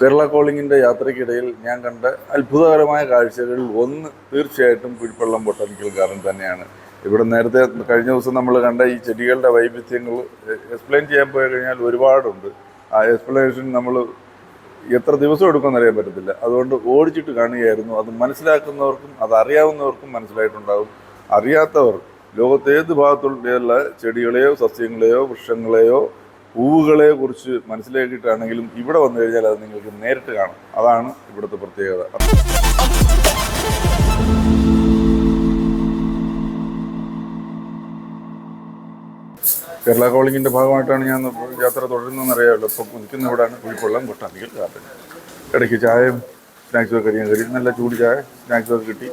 കേരള കോളിങ്ങിന്റെ യാത്രയ്ക്കിടയിൽ ഞാൻ കണ്ട അത്ഭുതകരമായ കാഴ്ചകളിൽ ഒന്ന് തീർച്ചയായിട്ടും കുഴിപ്പള്ളം ബൊട്ടാനിക്കൽ ഗാർഡൻ തന്നെയാണ്. ഇവിടെ നേരത്തെ കഴിഞ്ഞ ദിവസം നമ്മൾ കണ്ട ഈ ചെടികളുടെ വൈവിധ്യങ്ങൾ എക്സ്പ്ലെയിൻ ചെയ്യാൻ പോയി കഴിഞ്ഞാൽ ഒരുപാടുണ്ട്. ആ എക്സ്പ്ലനേഷൻ നമ്മൾ എത്ര ദിവസം എടുക്കുമെന്ന് അറിയാൻ പറ്റത്തില്ല. അതുകൊണ്ട് ഓടിച്ചിട്ട് കാണുകയായിരുന്നു. അത് മനസ്സിലാക്കുന്നവർക്കും അത് അറിയാവുന്നവർക്കും മനസ്സിലായിട്ടുണ്ടാകും അറിയാത്തവർ ലോകത്തേത് ഭാഗത്തുള്ള ചെടികളെയോ സസ്യങ്ങളെയോ വൃക്ഷങ്ങളെയോ പൂവുകളെ കുറിച്ച് മനസ്സിലാക്കിയിട്ടാണെങ്കിലും ഇവിടെ വന്നു കഴിഞ്ഞാൽ അത് നിങ്ങൾക്ക് നേരിട്ട് കാണാം. അതാണ് ഇവിടുത്തെ പ്രത്യേകത. കേരള കോളിങ്ങിന്റെ ഭാഗമായിട്ടാണ് ഞാൻ യാത്ര തുടരുന്നതെന്ന് അറിയാമല്ലോ ഇപ്പൊ നിൽക്കുന്ന ഇവിടെയാണ് കുഴിക്കൊള്ളം കൊട്ടാണെങ്കിൽ ഗാർഡൻ ഇടയ്ക്ക് ചായയും സ്നാക്സും ഒക്കെ കഴിയാൻ കഴിയും. നല്ല ചൂട് ചായ സ്നാക്സും ഒക്കെ കിട്ടി.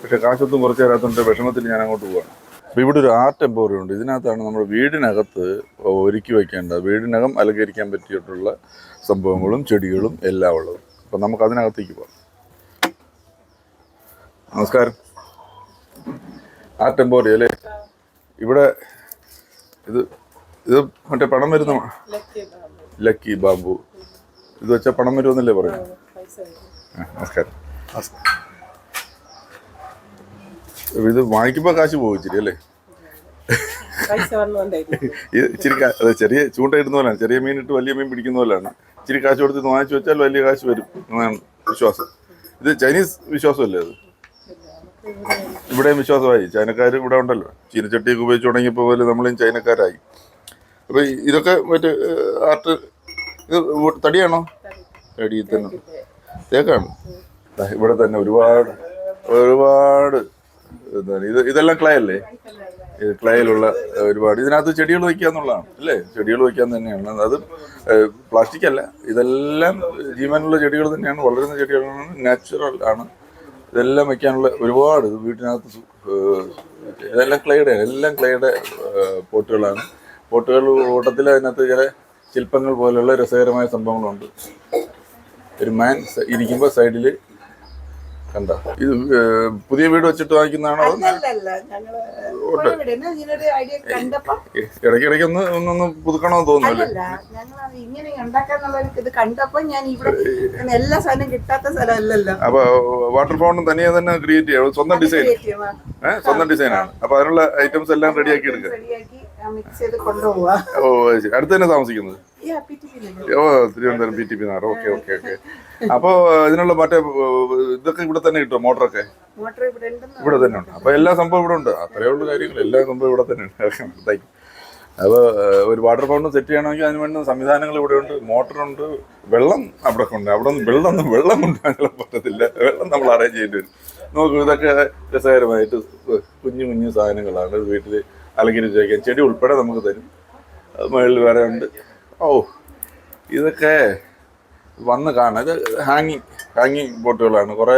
പക്ഷേ കാശൊന്നും കുറച്ച് തരാത്തതുകൊണ്ട് വിഷമത്തിൽ ഞാൻ അങ്ങോട്ട് പോവാണ്. അപ്പോൾ ഇവിടെ ഒരു ആർട്ട് എംപോറിയം ഉണ്ട്. ഇതിനകത്താണ് നമ്മുടെ വീടിനകത്ത് ഒരുക്കി വയ്ക്കേണ്ടത് വീടിനകം അലങ്കരിക്കാൻ പറ്റിയിട്ടുള്ള സംഭവങ്ങളും ചെടികളും എല്ലാം ഉള്ളത്. അപ്പം നമുക്ക് അതിനകത്തേക്ക് പോകാം. നമസ്കാരം. ആർട്ട് എംപോറിയം അല്ലേ? ഇവിടെ ഇത് ഇത് മറ്റേ പണം വരുന്ന ലക്കി ബാമ്പു ഇത് വെച്ചാൽ പണം വരുമെന്നല്ലേ പറയുന്നത് നമസ്കാരം. നമസ്കാരം. ഇത് വാങ്ങിക്കുമ്പോൾ കാശ് പോകും ഇച്ചിരി അല്ലേ? ഇച്ചിരി അതെ ചെറിയ ചൂണ്ടയിടുന്ന പോലെയാണ്. ചെറിയ മീൻ ഇട്ട് വലിയ മീൻ പിടിക്കുന്ന പോലെയാണ്. ഇച്ചിരി കാശ് കൊടുത്ത് വാങ്ങിച്ചു വെച്ചാൽ വലിയ കാശ് വരും എന്നാണ് വിശ്വാസം. ഇത് ചൈനീസ് വിശ്വാസമല്ലേ അത്? ഇവിടെയും വിശ്വാസമായി. ചൈനക്കാർ ഇവിടെ ഉണ്ടല്ലോ. ചീനച്ചട്ടിയൊക്കെ ഉപയോഗിച്ച് തുടങ്ങിയപ്പോൾ പോലെ നമ്മളും ചൈനക്കാരായി. അപ്പോൾ ഇതൊക്കെ മറ്റേ ആർട്ട് ഇത് തടിയാണോ? തടി തന്നെ. തേക്കാണ്. ഇവിടെ തന്നെ ഒരുപാട് ഒരുപാട് ഇത് ഇതെല്ലാം ക്ലേ അല്ലേ? ഇത് ക്ലേയിലുള്ള ഒരുപാട് ഇതിനകത്ത് ചെടികൾ വയ്ക്കുക എന്നുള്ളതാണ് അല്ലേ? ചെടികൾ വയ്ക്കാൻ തന്നെയാണ്. അത് പ്ലാസ്റ്റിക് അല്ല. ഇതെല്ലാം ജീവനുള്ള ചെടികൾ തന്നെയാണ്. വളരുന്ന ചെടികളാണ് നാച്ചുറൽ ആണ്. ഇതെല്ലാം വയ്ക്കാനുള്ള ഒരുപാട് വീട്ടിനകത്ത് ഇതെല്ലാം ക്ലേയുടെ എല്ലാം ക്ലേയുടെ പോട്ടുകളാണ്. പോട്ടുകൾ കൂട്ടത്തിൽ അതിനകത്ത് ചില ശില്പങ്ങൾ പോലെയുള്ള രസകരമായ സംഭവങ്ങളുണ്ട്. ഒരു മാൻ ഇരിക്കുമ്പോൾ സൈഡിൽ കണ്ട? ഇത് പുതിയ വീട് വെച്ചിട്ട് വാങ്ങിക്കുന്നതാണോ ഇടയ്ക്കിടയ്ക്ക് ഒന്ന് ഒന്നൊന്ന് പുതുക്കണമെന്ന് തോന്നുന്നു ഇങ്ങനെ ഉണ്ടാക്കാന്നുള്ള ഇത് കണ്ടപ്പോ ഞാൻ ഇവിടെ എല്ലാ സാധനം കിട്ടാത്ത സ്ഥലമല്ലല്ലോ. അപ്പൊ വാട്ടർ ഫൗണ്ടും തനിയെ തന്നെ ക്രിയേറ്റ് ചെയ്യാം. സ്വന്തം ഡിസൈൻ സ്വന്തം ഏഹ് സ്വന്തം ഡിസൈനാണ് അപ്പൊ അതിനുള്ള ഐറ്റംസ് എല്ലാം റെഡിയാക്കി എടുക്കുക കൊണ്ടുപോവാ. ഓ അടുത്ത് തന്നെ താമസിക്കുന്നത്? ഓ തിരുവനന്തപുരം പി ടി പി നാട്. Okay okay okay. അപ്പോൾ ഇതിനുള്ള മറ്റേ ഇതൊക്കെ ഇവിടെ തന്നെ കിട്ടും മോട്ടറൊക്കെ? ഇവിടെ തന്നെ ഉണ്ട്. അപ്പോൾ എല്ലാ സംഭവം ഇവിടെ ഉണ്ട്. അത്രയേ ഉള്ളൂ കാര്യങ്ങൾ എല്ലാ സംഭവം ഇവിടെ തന്നെ ഉണ്ട്. താങ്ക് അപ്പോൾ ഒരു വാട്ടർ ഫൗണ്ടൻ സെറ്റ് ചെയ്യണമെങ്കിൽ അതിന് വേണ്ട സംവിധാനങ്ങൾ ഇവിടെ ഉണ്ട്. മോട്ടറുണ്ട്. വെള്ളം അവിടെ ഉണ്ട് അവിടെ നിന്ന് വെള്ളം ഒന്നും വെള്ളം കൊണ്ടുപോകാൻ പറ്റത്തില്ല. വെള്ളം നമ്മൾ അറേഞ്ച് ചെയ്യേണ്ടി വരും. നോക്കൂ ഇതൊക്കെ രസകരമായിട്ട് കുഞ്ഞു കുഞ്ഞു സാധനങ്ങളാണ്. വീട്ടിൽ അലങ്കരിച്ച് വയ്ക്കാൻ ചെടി ഉൾപ്പെടെ നമുക്ക് തരും. അത് മുകളിൽ വരെ ഉണ്ട്. ഓ ഇതൊക്കെ വന്ന് കാണാം. ഇത് ഹാങ്ങിങ് ഹാങ്ങിങ് ബോട്ടുകളാണ് കുറേ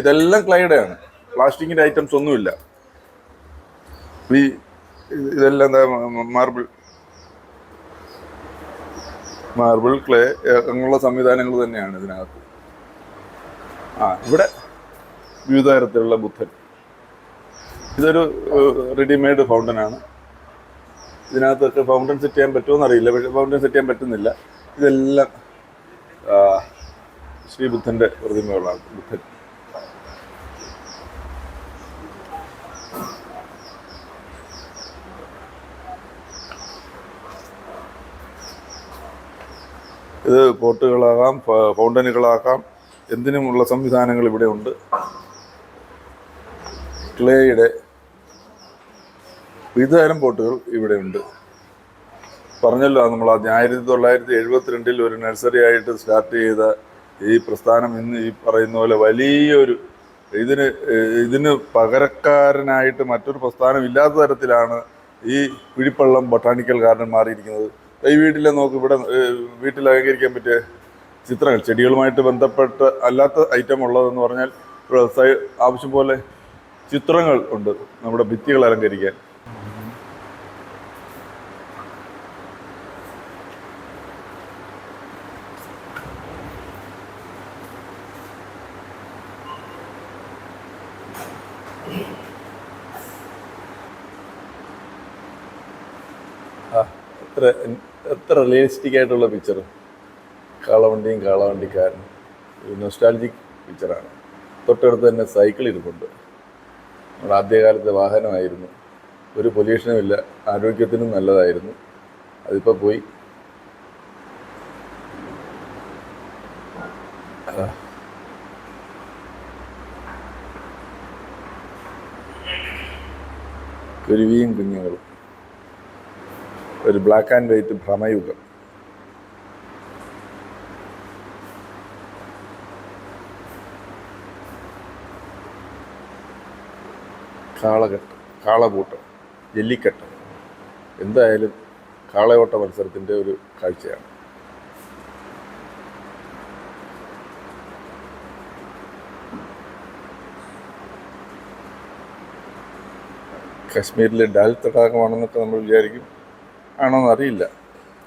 ഇതെല്ലാം ക്ലൈഡാണ് പ്ലാസ്റ്റിക്കിന്റെ ഐറ്റംസ് ഒന്നുമില്ല. ഈ ഇതെല്ലാം എന്താ മാർബിൾ മാർബിൾ ക്ലേ അങ്ങനെയുള്ള സംവിധാനങ്ങൾ തന്നെയാണ് ഇതിനകത്ത്. ആ ഇവിടെ വിവിധ തരത്തിലുള്ള ബുദ്ധൻ. ഇതൊരു റെഡിമെയ്ഡ് ഫൗണ്ടനാണ് ഇതിനകത്തൊക്കെ ഫൗണ്ടൻ സെറ്റ് ചെയ്യാൻ പറ്റുമോ അറിയില്ല. പക്ഷേ ഫൗണ്ടൻ സെറ്റ് ചെയ്യാൻ പറ്റുന്നില്ല. ഇതെല്ലാം ശ്രീ ശ്രീബുദ്ധന്റെ പ്രതിമകളാണ്. ബുദ്ധൻ. ഇത് പോട്ടുകളാകാം ഫൗണ്ടനുകളാകാം എന്തിനുമുള്ള സംവിധാനങ്ങൾ ഇവിടെ ഉണ്ട്? ക്ലേയുടെ വിവിധതരം ബോട്ടുകൾ ഇവിടെയുണ്ട് പറഞ്ഞല്ലോ നമ്മൾ ആയിരത്തി തൊള്ളായിരത്തി എഴുപത്തിരണ്ടിൽ ഒരു നഴ്സറി ആയിട്ട് സ്റ്റാർട്ട് ചെയ്ത ഈ പ്രസ്ഥാനം ഇന്ന് ഈ പറയുന്ന പോലെ വലിയൊരു ഇതിന് ഇതിന് പകരക്കാരനായിട്ട് മറ്റൊരു പ്രസ്ഥാനം ഇല്ലാത്ത തരത്തിലാണ് ഈ കുഴിപ്പള്ളം ബൊട്ടാണിക്കൽ ഗാർഡൻ മാറിയിരിക്കുന്നത്. ഈ വീട്ടിലെ നോക്ക് ഇവിടെ വീട്ടിൽ അലങ്കരിക്കാൻ പറ്റിയ ചിത്രങ്ങൾ ചെടികളുമായിട്ട് ബന്ധപ്പെട്ട അല്ലാത്ത ഐറ്റം ഉള്ളതെന്ന് പറഞ്ഞാൽ ഇവിടെ ആവശ്യം പോലെ ചിത്രങ്ങൾ ഉണ്ട് നമ്മുടെ ഭിത്തികൾ അലങ്കരിക്കാൻ ആ എത്ര എത്ര റിയലിസ്റ്റിക് ആയിട്ടുള്ള പിക്ചർ കാളവണ്ടിയും കാളവണ്ടിക്കാരനും ഒരു നൊസ്റ്റാലജിക് പിക്ചറാണ് തൊട്ടടുത്ത് തന്നെ സൈക്കിൾ ഇരിപ്പുണ്ട്. നമ്മുടെ ആദ്യകാലത്തെ വാഹനമായിരുന്നു. ഒരു പൊല്യൂഷനും ഇല്ല. ആരോഗ്യത്തിനും നല്ലതായിരുന്നു. അതിപ്പോൾ പോയി. കുരുവിയും കുഞ്ഞുങ്ങളും. ഒരു black and white Bramayugam. Kalakettu Kalapoottu Jallikattu. എന്തായാലും കാളയോട്ട മത്സരത്തിന്റെ ഒരു കാഴ്ചയാണ്. കാശ്മീരിലെ ഡാൽ തടാകമാണെന്നൊക്കെ നമ്മൾ വിചാരിക്കും. ആണോന്ന് അറിയില്ല.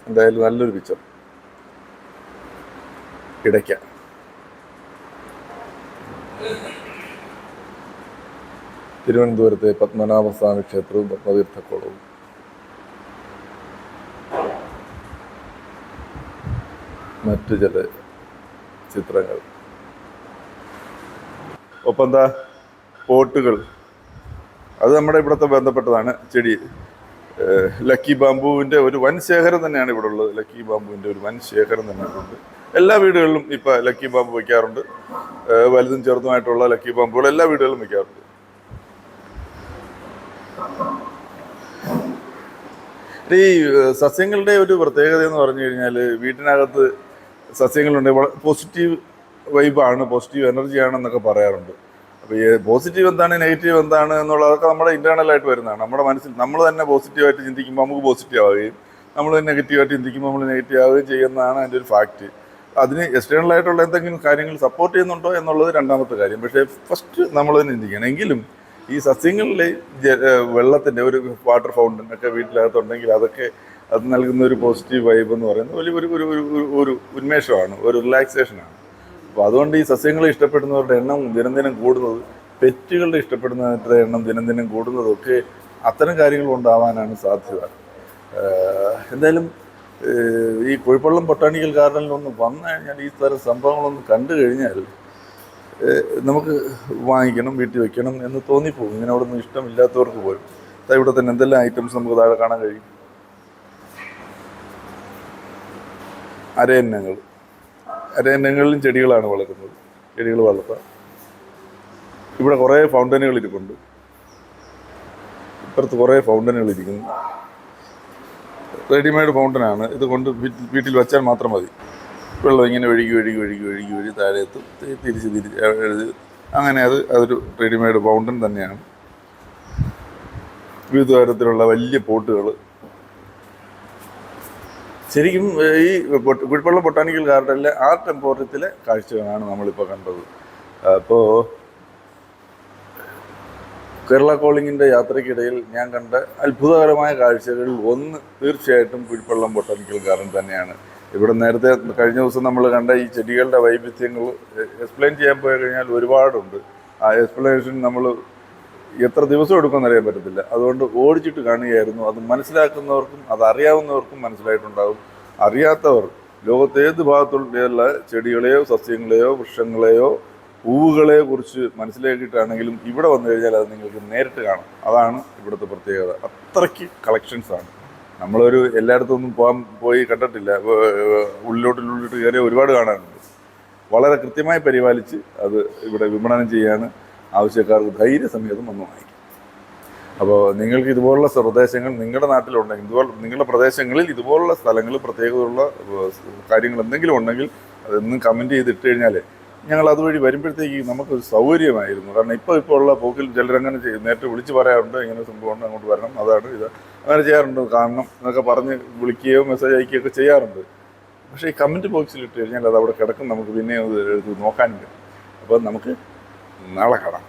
എന്തായാലും നല്ലൊരു പിക്ചർ. ഇടയ്ക്ക. തിരുവനന്തപുരത്തെ പത്മനാഭസ്വാമി ക്ഷേത്രവും പത്മതീർത്ഥക്കോളവും. മറ്റു ചില ചിത്രങ്ങൾ. ഒപ്പം എന്താ? പോട്ടുകൾ അത് നമ്മുടെ ഇവിടുത്തെ ബന്ധപ്പെട്ടതാണ്. ചെടി. ലക്കി ബാമ്പുവിന്റെ ഒരു വൻ ശേഖരം തന്നെയാണ് ഇവിടെ ഉള്ളത്. ലക്കി ബാമ്പുവിന്റെ ഒരു വൻ ശേഖരം തന്നെ ഉണ്ട്. എല്ലാ വീടുകളിലും ഇപ്പോൾ ലക്കി ബാമ്പ് വയ്ക്കാറുണ്ട് വലുതും ചെറുതുമായിട്ടുള്ള ലക്കി ബാമ്പുകൾ എല്ലാ വീടുകളിലും വയ്ക്കാറുണ്ട് ഈ സസ്യങ്ങളുടെ ഒരു പ്രത്യേകത എന്ന് പറഞ്ഞു കഴിഞ്ഞാൽ വീട്ടിനകത്ത് സസ്യങ്ങളുണ്ട്. പോസിറ്റീവ് വൈബാണ് പോസിറ്റീവ് എനർജിയാണെന്നൊക്കെ പറയാറുണ്ട്. അപ്പോൾ ഈ പോസിറ്റീവ് എന്താണ് നെഗറ്റീവ് എന്താണ് എന്നുള്ളതൊക്കെ നമ്മുടെ ഇന്റേർണലായിട്ട് വരുന്നതാണ്. നമ്മുടെ മനസ്സിൽ നമ്മൾ തന്നെ പോസിറ്റീവായിട്ട് ചിന്തിക്കുമ്പോൾ നമുക്ക് പോസിറ്റീവ് ആവുകയും നമ്മൾ നെഗറ്റീവായിട്ട് ചിന്തിക്കുമ്പോൾ നമ്മൾ നെഗറ്റീവ് ആവുകയും ചെയ്യുന്നതാണ് അതിന്റെ ഒരു ഫാക്റ്റ് അതിന് എക്സ്റ്റേണൽ ആയിട്ടുള്ള എന്തെങ്കിലും കാര്യങ്ങൾ സപ്പോർട്ട് ചെയ്യുന്നുണ്ടോ എന്നുള്ളത് രണ്ടാമത്തെ കാര്യം. പക്ഷേ ഫസ്റ്റ് നമ്മൾ തന്നെ ചിന്തിക്കണം. എങ്കിലും ഈ സസ്യങ്ങളിലെ വെള്ളത്തിന്റെ ഒരു വാട്ടർ ഫൗണ്ടൻ ഒക്കെ വീട്ടിലകത്തുണ്ടെങ്കിൽ അതൊക്കെ അത് നൽകുന്ന ഒരു പോസിറ്റീവ് വൈബ് എന്ന് പറയുന്നത് വലിയ ഒരു- ഒരു ഒരു ഉന്മേഷമാണ് ഒരു റിലാക്സേഷനാണ് അപ്പോൾ അതുകൊണ്ട് ഈ സസ്യങ്ങളെ ഇഷ്ടപ്പെടുന്നവരുടെ എണ്ണം ദിനം ദിനം കൂടുന്നത് പെറ്റുകളുടെ ഇഷ്ടപ്പെടുന്നവരുടെ എണ്ണം ദിനം ദിനം കൂടുന്നതൊക്കെ അത്തരം കാര്യങ്ങൾ ഉണ്ടാവാനാണ് സാധ്യത. എന്തായാലും ഈ കുഴിപ്പള്ളം ബൊട്ടാണിക്കൽ ഗാർഡനിലൊന്ന് വന്നു കഴിഞ്ഞാൽ ഈ തരം സംഭവങ്ങളൊന്ന് കണ്ടു കഴിഞ്ഞാൽ നമുക്ക് വാങ്ങിക്കണം വീട്ടിൽ വെക്കണം എന്ന് തോന്നിപ്പോകും. നിന്ന് ഇഷ്ടമില്ലാത്തവർക്ക് പോലും. ഇവിടെ തന്നെ എന്തെല്ലാം ഐറ്റംസ് നമുക്ക് താഴെ കാണാൻ കഴിയും? അരയന്നങ്ങൾ. അരയന്നങ്ങളിലും ചെടികളാണ് വളരുന്നത്. ചെടികൾ വളർത്താം. ഇവിടെ കുറേ ഫൗണ്ടനുകൾ ഇരിപ്പുണ്ട്. ഇപ്പുറത്ത് കുറേ ഫൗണ്ടനുകൾ ഇരിക്കുന്നു. റെഡിമെയ്ഡ് ഫൗണ്ടനാണ്. ഇത് കൊണ്ട് വീട്ടിൽ വെച്ചാൽ മാത്രം മതി. വെള്ളം ഇങ്ങനെ ഒഴുകി ഒഴുകി ഒഴുകി ഒഴുകി ഒഴുകി താഴെ എത്തും തിരിച്ച് തിരിച്ച് അങ്ങനെ അത് അതൊരു റെഡിമെയ്ഡ് ഫൗണ്ടൻ തന്നെയാണ്. വിവിധ തരത്തിലുള്ള വലിയ പോട്ടുകൾ ശരിക്കും ഈ കുഴിപ്പള്ള ബൊട്ടാണിക്കൽ ഗാർഡനിലെ ആർട്ട് എംപോറിയത്തിലെ കാഴ്ചകളാണ് നമ്മളിപ്പോൾ കണ്ടത്. അപ്പോൾ കേരള കോളിങ്ങിന്റെ യാത്രയ്ക്കിടയിൽ ഞാൻ കണ്ട അത്ഭുതകരമായ കാഴ്ചകളിൽ ഒന്ന് തീർച്ചയായിട്ടും കുഴിപ്പള്ളം ബൊട്ടാണിക്കൽ ഗാർഡൻ തന്നെയാണ്. ഇവിടെ നേരത്തെ കഴിഞ്ഞ ദിവസം നമ്മൾ കണ്ട ഈ ചെടികളുടെ വൈവിധ്യങ്ങൾ എക്സ്പ്ലെയിൻ ചെയ്യാൻ പോയി കഴിഞ്ഞാൽ ഒരുപാടുണ്ട്. ആ എക്സ്പ്ലനേഷൻ നമ്മൾ എത്ര ദിവസം എടുക്കുമെന്ന് അറിയാൻ പറ്റത്തില്ല. അതുകൊണ്ട് ഓടിച്ചിട്ട് കാണുകയായിരുന്നു. അത് മനസ്സിലാക്കുന്നവർക്കും അത് അറിയാവുന്നവർക്കും മനസ്സിലായിട്ടുണ്ടാകും. അറിയാത്തവർ ലോകത്തെ ഏത് ഭാഗത്തുള്ള ചെടികളെയോ സസ്യങ്ങളെയോ വൃക്ഷങ്ങളെയോ പൂവുകളെ കുറിച്ച് മനസ്സിലാക്കിയിട്ടാണെങ്കിലും ഇവിടെ വന്നു കഴിഞ്ഞാൽ അത് നിങ്ങൾക്ക് നേരിട്ട് കാണാം. അതാണ് ഇവിടുത്തെ പ്രത്യേകത. അത്രയ്ക്ക് കളക്ഷൻസ് ആണ്. നമ്മളൊരു എല്ലായിടത്തും ഒന്നും പോകാൻ പോയി കണ്ടിട്ടില്ല. ഉള്ളിലോട്ടിലുള്ളിട്ട് കയറി ഒരുപാട് കാണാനുണ്ട് വളരെ കൃത്യമായി പരിപാലിച്ച് അത് ഇവിടെ വിപണനം ചെയ്യാൻ ആവശ്യക്കാർക്ക് ധൈര്യസമേതം വന്ന് വാങ്ങിക്കും. അപ്പോൾ നിങ്ങൾക്ക് ഇതുപോലുള്ള പ്രദേശങ്ങൾ നിങ്ങളുടെ നാട്ടിലുണ്ടെങ്കിൽ ഇതുപോലെ നിങ്ങളുടെ പ്രദേശങ്ങളിൽ ഇതുപോലുള്ള സ്ഥലങ്ങൾ പ്രത്യേകതയുള്ള കാര്യങ്ങൾ എന്തെങ്കിലും ഉണ്ടെങ്കിൽ അതൊന്നും കമന്റ് ചെയ്തിട്ട് കഴിഞ്ഞാൽ ഞങ്ങൾ അതുവഴി വരുമ്പോഴത്തേക്ക് നമുക്കൊരു സൗകര്യമായിരുന്നു. കാരണം ഇപ്പോൾ ഇപ്പോൾ ഉള്ള പോക്കിൽ ചിലരങ്ങനെ ചെയ്യും നേരിട്ട് വിളിച്ച് പറയാറുണ്ട് ഇങ്ങനെ സംഭവം അങ്ങോട്ട് വരണം അതാണ് ഇത്. അങ്ങനെ ചെയ്യാറുണ്ട് കാണണം എന്നൊക്കെ പറഞ്ഞ് വിളിക്കുകയോ മെസ്സേജ് അയക്കുകയോ ഒക്കെ ചെയ്യാറുണ്ട്. പക്ഷേ ഈ കമന്റ് ബോക്സിൽ ഇട്ട് കഴിഞ്ഞാൽ അത് അവിടെ കിടക്കും നമുക്ക് പിന്നെ എടുത്ത് നോക്കാനുണ്ട് അപ്പോൾ നമുക്ക് നാളെ കാണാം.